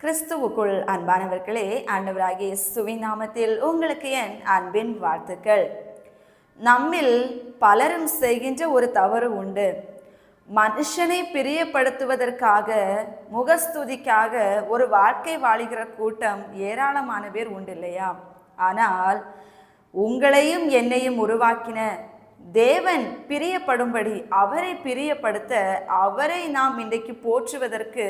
கிறிஸ்துவுக்குள் அன்பானவர்களே ஆண்டவராகிய இயேசுவின் நாமத்தில் உங்களுக்கு என் அன்பின் வாழ்த்துக்கள். நம்மில் பலரும் செய்கின்ற ஒரு தவறு உண்டு. மனுஷனை பிரியப்படுத்துவதற்காக முகஸ்துதிக்காக ஒரு வாழ்க்கை வாழுகிற கூட்டம் ஏராளமான பேர் உண்டு இல்லையா? ஆனால் உங்களையும் என்னையும் உருவாக்கின தேவன் பிரியப்படும்படி அவரை பிரியப்படுத்த அவரை நாம் இன்றைக்கு போற்றுவதற்கு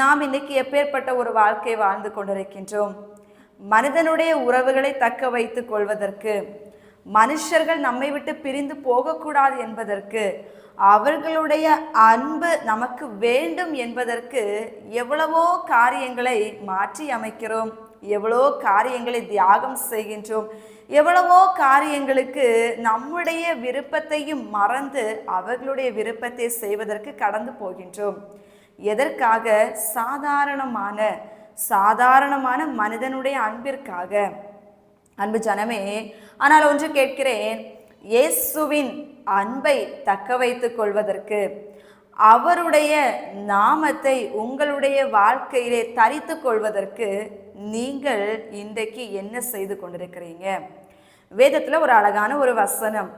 நாம் இன்னைக்கு எப்பேற்பட்ட ஒரு வாழ்க்கை வாழ்ந்து கொண்டிருக்கின்றோம். மனிதனுடைய உறவுகளை தக்க வைத்துக் கொள்வதற்கு மனுஷர்கள் நம்மை விட்டு பிரிந்து போகக்கூடாது என்பதற்கு அவர்களுடைய அன்பு நமக்கு வேண்டும் என்பதற்கு எவ்வளவோ காரியங்களை மாற்றி அமைக்கிறோம். எவ்வளோ காரியங்களை தியாகம் செய்கின்றோம். எவ்வளவோ காரியங்களுக்கு நம்முடைய விருப்பத்தையும் மறந்து அவர்களுடைய விருப்பத்தை செய்வதற்கு கடந்து போகின்றோம். எதற்காக? சாதாரணமான சாதாரணமான மனிதனுடைய அன்பிற்காக. அன்பு ஜனமே ஆனால் ஒன்று கேட்கிறேன். இயேசுவின் அன்பை தக்க வைத்துக் கொள்வதற்கு அவருடைய நாமத்தை உங்களுடைய வாழ்க்கையிலே தரித்து கொள்வதற்கு நீங்கள் இன்றைக்கு என்ன செய்து கொண்டிருக்கிறீங்க? வேதத்தில் ஒரு அழகான ஒரு வசனம்.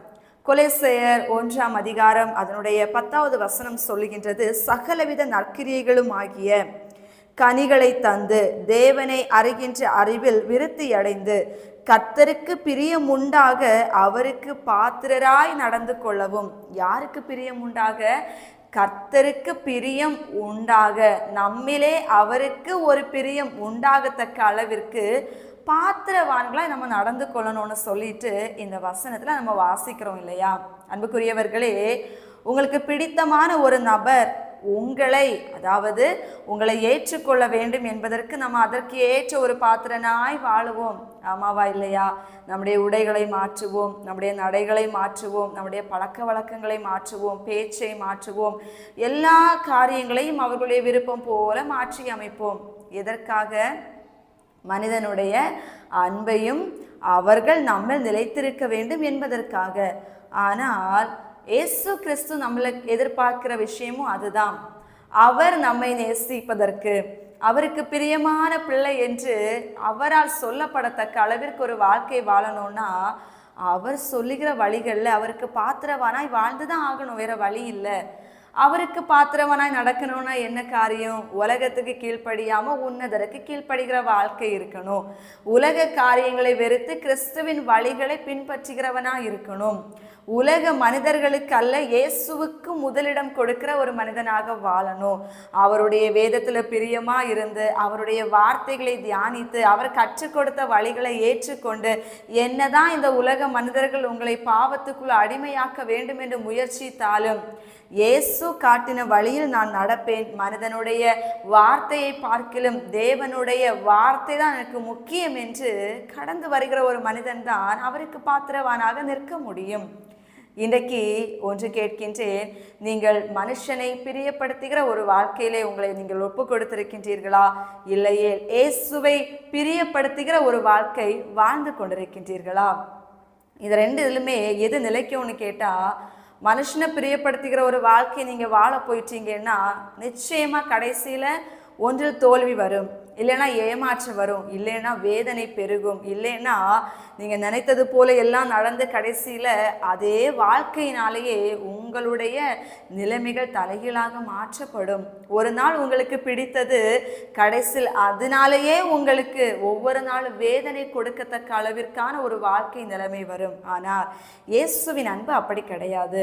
கொலேசையர் ஒன்றாம் அதிகாரம் அதனுடைய பத்தாவது வசனம் சொல்லுகின்றது சகலவித நற்கிரியைகளும் ஆகிய கனிகளை தந்து தேவனை அறிகின்ற அறிவில் விருத்தி அடைந்து கத்தருக்கு பிரியம் உண்டாக அவருக்கு பாத்திரராய் நடந்து கொள்ளவும். யாருக்கு பிரியம் உண்டாக? கர்த்தருக்கு பிரியம் உண்டாக. நம்மிலே அவருக்கு ஒரு பிரியம் உண்டாகத்தக்க அளவிற்கு பாத்திரவான்களாக நம்ம நடந்து கொள்ளணும்னு சொல்லிட்டு இந்த வசனத்தில் நம்ம வாசிக்கிறோம் இல்லையா? அன்புக்குரியவர்களே உங்களுக்கு பிடித்தமான ஒரு நபர் உங்களை அதாவது உங்களை ஏற்றுக்கொள்ள வேண்டும் என்பதற்கு நம்ம அதற்கு ஏற்ற ஒரு பாத்திரனாய் வாழுவோம். ஆமாவா இல்லையா? நம்முடைய உடைகளை மாற்றுவோம் நம்முடைய நடைகளை மாற்றுவோம் நம்முடைய பழக்க வழக்கங்களை மாற்றுவோம் பேச்சை மாற்றுவோம். எல்லா காரியங்களையும் அவர்களுடைய விருப்பம் போல மாற்றி அமைப்போம். எதற்காக? மனிதனுடைய அன்பையும் அவர்கள் நம்ம நிலைத்திருக்க வேண்டும் என்பதற்காக. ஆனால் இயேசு கிறிஸ்து நம்மளை எதிர்பார்க்கிற விஷயமும் அதுதான். அவர் நம்மை நேசிப்பதற்கு அவருக்கு பிரியமான பிள்ளை என்று அவரால் சொல்லப்படத்தக்க அளவிற்கு ஒரு வாழ்க்கை வாழணும்னா அவர் சொல்லுகிற வழிகளில் அவருக்கு பாத்திரவானாய் வாழ்ந்து தான் ஆகணும். வேற வழி இல்லை. அவருக்கு பாத்திரவனாய் நடக்கணும்னா என்ன காரியம்? உலகத்துக்கு கீழ்ப்படியாம உன்னதருக்கு கீழ்ப்படுகிற வாழ்க்கை இருக்கணும். உலக காரியங்களை வெறுத்து கிறிஸ்துவின் வழிகளை பின்பற்றுகிறவனா இருக்கணும். உலக மனிதர்களுக்கு அல்ல இயேசுவுக்கு முதலிடம் கொடுக்கிற ஒரு மனிதனாக வாழணும். அவருடைய வேதத்துல பிரியமா இருந்து அவருடைய வார்த்தைகளை தியானித்து அவர் கற்றுக் கொடுத்த வழிகளை ஏற்றுக்கொண்டு என்னதான் இந்த உலக மனிதர்கள் உங்களை பாவத்துக்குள் அடிமையாக்க வேண்டும் என்று முயற்சித்தாலும் இயேசு காட்டின வழியில் நான் நடப்பேன். மனிதனுடைய வார்த்தையை பார்க்கிலும் தேவனுடைய வார்த்தை தான் எனக்கு முக்கியம் என்று கடந்து வருகிற ஒரு மனிதன் தான் அவருக்கு பாத்திரவானாக நிற்க முடியும். இன்றைக்கு ஒன்று கேட்கின்றேன். நீங்கள் மனுஷனை பிரியப்படுத்துகிற ஒரு வாழ்க்கையிலே உங்களை நீங்கள் ஒப்பு கொடுத்திருக்கின்றீர்களா? இல்லையே இயேசுவை பிரியப்படுத்துகிற ஒரு வாழ்க்கை வாழ்ந்து கொண்டிருக்கின்றீர்களா? இது ரெண்டு இதுலுமே எது நிலைக்கும்னு கேட்டால் மனுஷனை பிரியப்படுத்துகிற ஒரு வாழ்க்கையை நீங்கள் வாழ போயிட்டீங்கன்னா நிச்சயமாக கடைசியில் ஒன்றில் தோல்வி வரும். இல்லைன்னா ஏமாற்றம் வரும் இல்லைன்னா வேதனை பெருகும் இல்லைன்னா நீங்கள் நினைத்தது போல எல்லாம் நடந்து கடைசியில் அதே வாழ்க்கையினாலேயே உங்களுடைய நிலைமைகள் தலைகீழாக மாற்றப்படும். ஒரு நாள் உங்களுக்கு பிடித்தது கடைசியில் அதனாலேயே உங்களுக்கு ஒவ்வொரு நாளும் வேதனை கொடுக்கத்தக்க அளவிற்கான ஒரு வாழ்க்கை நிலைமை வரும். ஆனால் இயேசுவின் அன்பு அப்படி கிடையாது.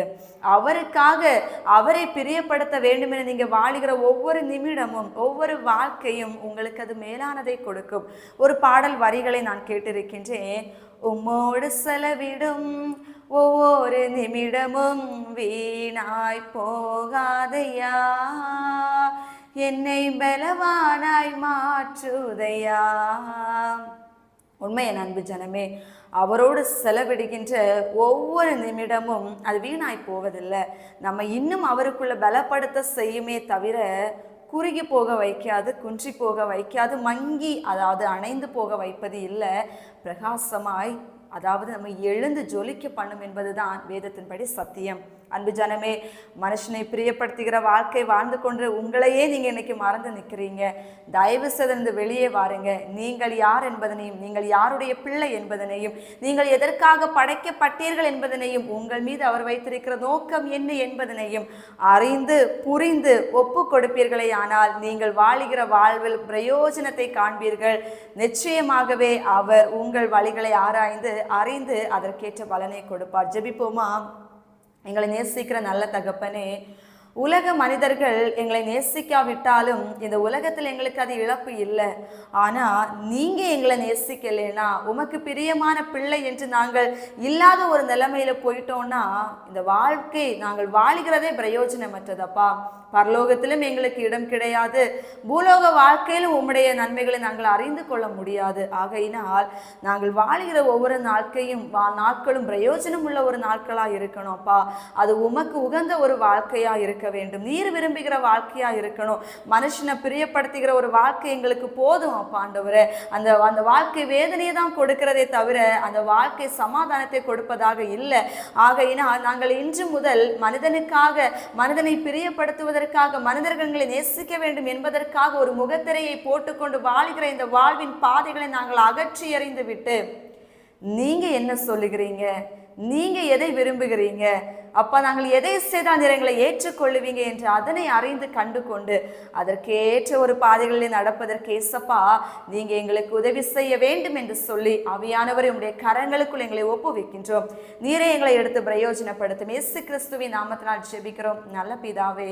அவருக்காக அவரை பிரியப்படுத்த வேண்டும் என நீங்கள் வாழுகிற ஒவ்வொரு நிமிடமும் ஒவ்வொரு வாழ்க்கையும் உங்களுக்கு அது மேலானதை கொடுக்கும். ஒரு பாடல் வரிகளை நான் கேட்டிருக்கின்றேன். உம்மோடு செலவிடும் ஒவ்வொரு நிமிடமும் வீணாய் போகாதையா? என்னை பலவானாய் மாற்றுதையா? உண்மை என் அன்பு ஜனமே அவரோடு செலவிடுகின்ற ஒவ்வொரு நிமிடமும் அது வீணாய் போவதில்லை. நம்ம இன்னும் அவருக்குள்ள பலப்படுத்த செய்யுமே தவிர குறுகி போக வைக்காது குன்றி போக வைக்காது மங்கி அதாவது அணைந்து போக வைப்பது இல்லை. பிரகாசமாய் அதாவது நம்ம எழுந்து ஜொலிக்க பண்ணும் என்பதுதான் வேதத்தின்படி சத்தியம். அன்பு ஜனமே மனுஷனை பிரியப்படுத்துகிற வாழ்க்கை வாழ்ந்து கொண்டு உங்களையே நீங்கள் இன்றைக்கி மறந்து நிற்கிறீங்க தயவு செய்து வெளியே வாருங்க. நீங்கள் யார் என்பதனையும் நீங்கள் யாருடைய பிள்ளை என்பதனையும் நீங்கள் எதற்காக படைக்கப்பட்டீர்கள் என்பதனையும் உங்கள் மீது அவர் வைத்திருக்கிற நோக்கம் என்ன என்பதனையும் அறிந்து புரிந்து ஒப்பு கொடுப்பீர்களே. ஆனால் நீங்கள் வாழுகிற வாழ்வில் பிரயோஜனத்தை காண்பீர்கள். நிச்சயமாகவே அவர் உங்கள் வழிகளை ஆராய்ந்து அறிந்து அதற்கேற்ற பலனை கொடுப்பார். ஜெபிப்போமா? எங்களை நேசிக்கிற நல்ல தகப்பனே உலக மனிதர்கள் எங்களை நேசிக்காவிட்டாலும் இந்த உலகத்தில் எங்களுக்கு அது இழப்பு இல்லை. ஆனால் நீங்கள் எங்களை நேசிக்கலைன்னா உமக்கு பிரியமான பிள்ளை என்று நாங்கள் இல்லாத ஒரு நிலைமையில் போயிட்டோம்னா இந்த வாழ்க்கை நாங்கள் வாழ்கிறதே பிரயோஜனமற்றதப்பா? பரலோகத்திலும் எங்களுக்கு இடம் கிடையாது. பூலோக வாழ்க்கையிலும் உம்முடைய நன்மைகளை நாங்கள் அறிந்து கொள்ள முடியாது. ஆகையினால் நாங்கள் வாழுகிற ஒவ்வொரு நாட்கையும் வா நாட்களும் பிரயோஜனம் உள்ள ஒரு நாட்களாக இருக்கணும்ப்பா அது உமக்கு உகந்த ஒரு வாழ்க்கையாக இருக்க வேண்டும். நீர் விரும்புகிற வாழ்க்கையாக இருக்கணும். மனுஷனை பிரியப்படுத்துகிற ஒரு வாழ்க்கை எங்களுக்கு போதும் அப்பா ஆண்டவரே. அந்த அந்த வாழ்க்கை வேதனையை தான் கொடுக்கிறதே தவிர அந்த வாழ்க்கை சமாதானத்தை கொடுப்பதாக இல்லை. ஆகையினால் நாங்கள் இன்று முதல் மனிதனுக்காக மனிதனை என்பதற்காக மனிதர்களை நேசிக்க வேண்டும் என்பதற்காக ஒரு முகத்திரையை போட்டுக்கொண்டு வாழ்கிற இந்த வாழ்வின் பாதைகளை நாங்கள் அகற்றி எறிந்து விட்டு நீங்க என்ன சொல்லுகிறீங்க? நீங்க எதை விரும்புகிறீங்க? அப்போ நாங்கள் எதை செய்தால் நீர் எங்களை ஏற்றுக்கொள்ளுவீங்க என்று அதனை அறிந்து கண்டு கொண்டு அதற்கேற்ற ஒரு பாதைகளில் நடப்பதற்கு ஏசப்பா நீங்க எங்களுக்கு உதவி செய்ய வேண்டும் என்று சொல்லி அவியானவர் உங்களுடைய கரங்களுக்குள் எங்களை ஒப்புவிக்கின்றோம். நீரே எங்களை எடுத்து பிரயோஜனப்படுத்தும். இயேசு கிறிஸ்துவின் நாமத்தினால் ஜெபிக்கிறோம். நல்ல பிதாவே